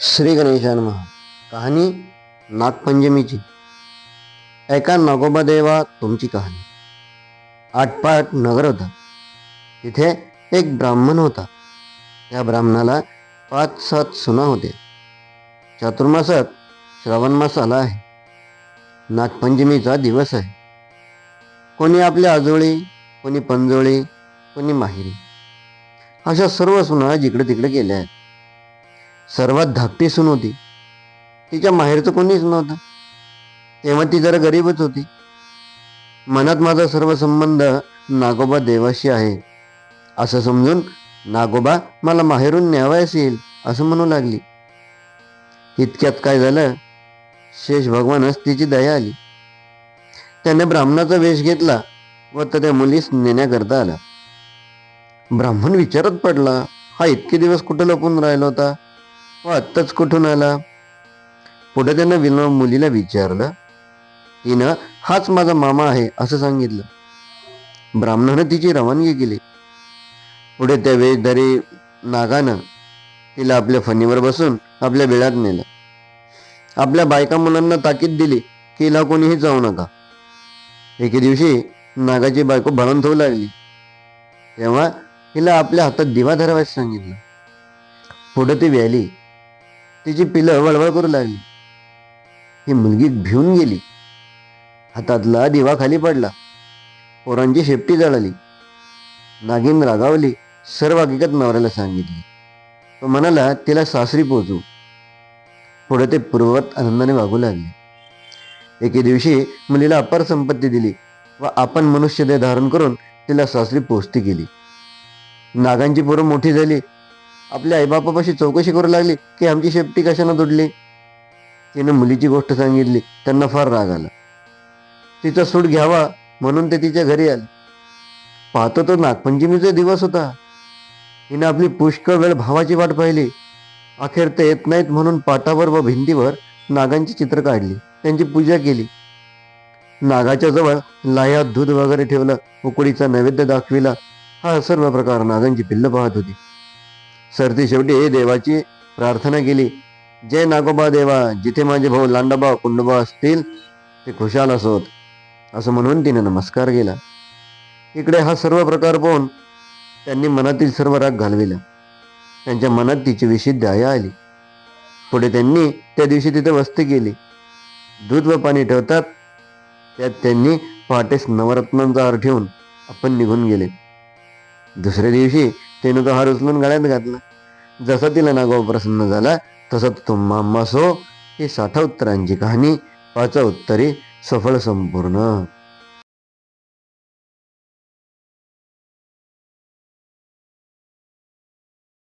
श्री गणेशान कहाणी नागपंचमीची. ऐका नागोबा देवा तुमची कहाणी. आटपाट नगर होता तिथे एक ब्राह्मण होता. त्या ब्राह्मणाला पाच सात सुना होते चातुर्मासात श्रावण मास आला आहे. नागपंचमीचा दिवस आहे. कोणी आपल्या आजोळी कोणी पंजोळी कोणी माहेरी. अशा सर्व सुना जिकडे तिकडे गेल्या आहेत. सर्वात धाकटी सून होती. तिच्या माहेरचं कोणीच नव्हतं. तेव्हा ती जरा गरीबच होती. मनात माझा सर्व संबंध नागोबा देवाशी आहे. असं समजून नागोबा मला माहेरून न्यावयास येईल असं म्हणू लागली. इतक्यात काय झालं? शेष भगवानच तिची दया आली. त्याने ब्राह्मणाचा वेश घेतला व त्या मुलीस नेण्याकरता आला. ब्राह्मण विचारत पडला हा इतके दिवस कुठं लपून राहिला होता? व आत्ताच कुठून आला? पुढे त्यानं विन मुलीला विचारलं तिनं हाच माझा मामा आहे असं सांगितलं. ब्राह्मणानं तिची रवानगी केली. पुढे त्या वेशधारी नागानं तिला आपल्या फणीवर बसून आपल्या बिळात नेलं. आपल्या बायका मुलांना ताकीद दिली की हिला कोणीही जाऊ नका. एके दिवशी नागाची बायको भरून ठेवू लागली. तेव्हा हिला आपल्या हातात दिवा धरावायचं सांगितलं. पुढे ती व्याली तिची पिलं वळवळ करू लागली. ही मुलगी भिवून गेली. हातातला दिवा खाली पडला. पोरांची शेपटी जळाली. नागिन रागावली. सर्व हकीकत नवऱ्याला सांगितली. तो म्हणाला तिला सासरी पोचू. पुढे ते पूर्ववत आनंदाने वागू लागले. एके दिवशी मुलीला अपार संपत्ती दिली व आपण मनुष्य धारण करून तिला सासरी पोचती केली नागांची पोरं मोठी झाली. आपल्या आईबापापाशी चौकशी करू लागली की आमची शेपटी कशानं तुटली? तिनं मुलीची गोष्ट सांगितली त्यांना फार राग आला. तिचा सूट घ्यावा म्हणून ते तिच्या घरी आले. पाहतो तो नागपंचमीचा दिवस होता. हिनं आपली पुष्कळ वेळ भावाची वाट पाहिली. अखेर ते येत नाहीत म्हणून पाटावर व भिंतीवर नागांची चित्र काढली. त्यांची पूजा केली. नागाच्या जवळ लाह्यात दूध वगैरे ठेवलं उकडीचा नैवेद्य दाखविला. हा सर्व प्रकार नागांची पिल्लं पाहत होती. सरती शेवटी हे देवाची प्रार्थना केली. जय नागोबा देवा जिथे माझे भाऊ लांडोबा कुंडोबा असतील ते खुशाल असोत. असं म्हणून तिने नमस्कार केला. इकडे हा सर्व प्रकार पाहून त्यांनी मनातील सर्व राग घालविला. त्यांच्या मनात तिची विशी दया आली. पुढे त्यांनी त्या दिवशी तिथे वस्ती केली. दूध व पाणी ठेवतात त्यात त्यांनी पहाटेस नवरत्नांचा हार ठेवून आपण निघून गेले. दुसऱ्या दिवशी तिनं तो हार उचलून गळ्यात घातला. जसा तिला नागाव प्रसन्न झाला तसा तुम्हा मसो ही साठा उत्तरांची कहाणी पाचा उत्तरी सफळ संपूर्ण.